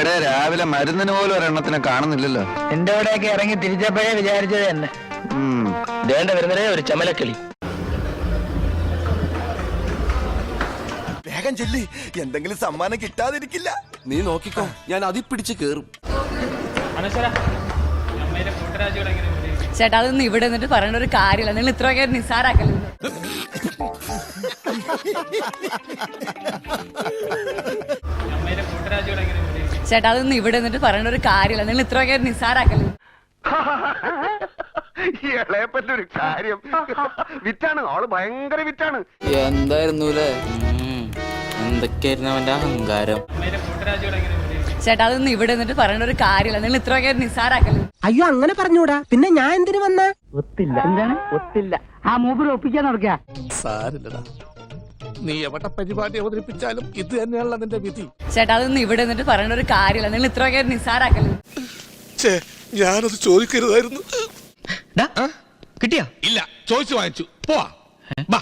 എടേ രാവിലെ മരുന്നിന് പോലും ഒരെണ്ണത്തിനെ കാണുന്നില്ലല്ലോ. എന്റെ അവിടെയൊക്കെ ഇറങ്ങി തിരിച്ചപ്പോഴേ വിചാരിച്ചത് തന്നെ. വേണ്ട വരുന്നതേ ഒരു ചമലക്കിളി. വേഗം ചെല്ലി. എന്തെങ്കിലും സമ്മാനം കിട്ടാതിരിക്കില്ല. നീ നോക്കിക്കോ ഞാൻ അതി പിടിച്ച് കേറും. ചേട്ടാ അതൊന്നും ഇവിടെ നിന്നിട്ട് പറയേണ്ട ഒരു കാര്യമില്ല. നിങ്ങൾ ഇത്രയൊക്കെ നിസ്സാരാക്കല്ലേ? ചേട്ടാ അതൊന്നും ഇവിടെ നിന്നിട്ട് പറയേണ്ട ഒരു കാര്യമില്ല. നിങ്ങൾ ഇത്രയൊക്കെ നിസ്സാരാക്കല്ലേ? ഒരു കാര്യം. വിറ്റാണ്. ആൾ ഭയങ്കര വിറ്റാണ്. എന്തായിരുന്നു എന്തൊക്കെയായിരുന്നു അവന്റെ അഹങ്കാരം? ചേട്ടാ അതൊന്നും ഇവിടെ നിന്നിട്ട് പറയേണ്ട ഒരു കാര്യമില്ല. നിങ്ങൾ ഇത്രയൊക്കെ നിസ്സാരാക്കല്ലേ? അയ്യോ അങ്ങനെ പറഞ്ഞൂടാ. പിന്നെ ഞാൻ എന്തിനു വന്ന? ഒത്തില്ല. എന്താണ്? ഒത്തില്ല. ആ മൂപ്പര് ഒപ്പിക്കാൻ നടക്കുക സാരില്ലടാ. നീ എവിടെ പരിപാടി അവതരിപ്പിച്ചാലും ഇത് തന്നെയാണല്ലോ നിന്റെ വിധി. ചേട്ടാ അതൊന്നും ഇവിടെ നിന്നിട്ട് പറയേണ്ട ഒരു കാര്യമില്ല. നിങ്ങൾ ഇത്രയൊക്കെ നിസ്സാരാക്കല്ലേ? ഛേ ഞാനത് ചോദിക്കരുതായിരുന്നു. കിട്ടിയാ? ഇല്ല ചോദിച്ചു വാങ്ങിച്ചു. പോവാ. ബാ.